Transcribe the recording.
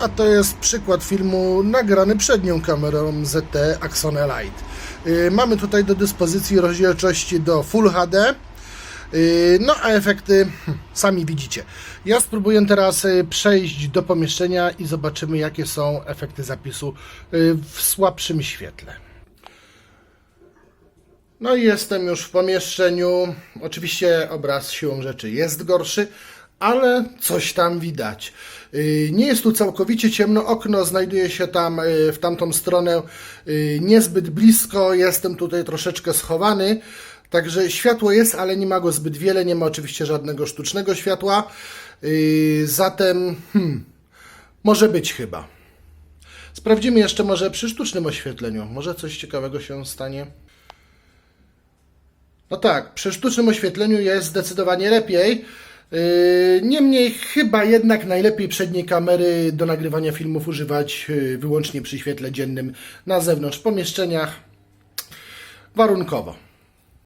A to jest przykład filmu nagrany przednią kamerą ZT Axone Lite. Yy, Mamy tutaj do dyspozycji rozdzielczości do Full HD. Yy, No a efekty hm, sami widzicie. Ja spróbuję teraz yy, przejść do pomieszczenia i zobaczymy jakie są efekty zapisu w słabszym świetle. No i jestem już w pomieszczeniu. Oczywiście obraz siłą rzeczy jest gorszy, ale coś tam widać. Yy, Nie jest tu całkowicie ciemno, okno znajduje się tam yy, w tamtą stronę yy, niezbyt blisko, jestem tutaj troszeczkę schowany. Także światło jest, ale nie ma go zbyt wiele, nie ma oczywiście żadnego sztucznego światła. Zatem hmm, może być chyba. Sprawdzimy jeszcze może przy sztucznym oświetleniu. Może coś ciekawego się stanie. No tak, przy sztucznym oświetleniu jest zdecydowanie lepiej. Yy, Niemniej chyba jednak najlepiej przedniej kamery do nagrywania filmów używać yy, wyłącznie przy świetle dziennym na zewnątrz w pomieszczeniach. Warunkowo.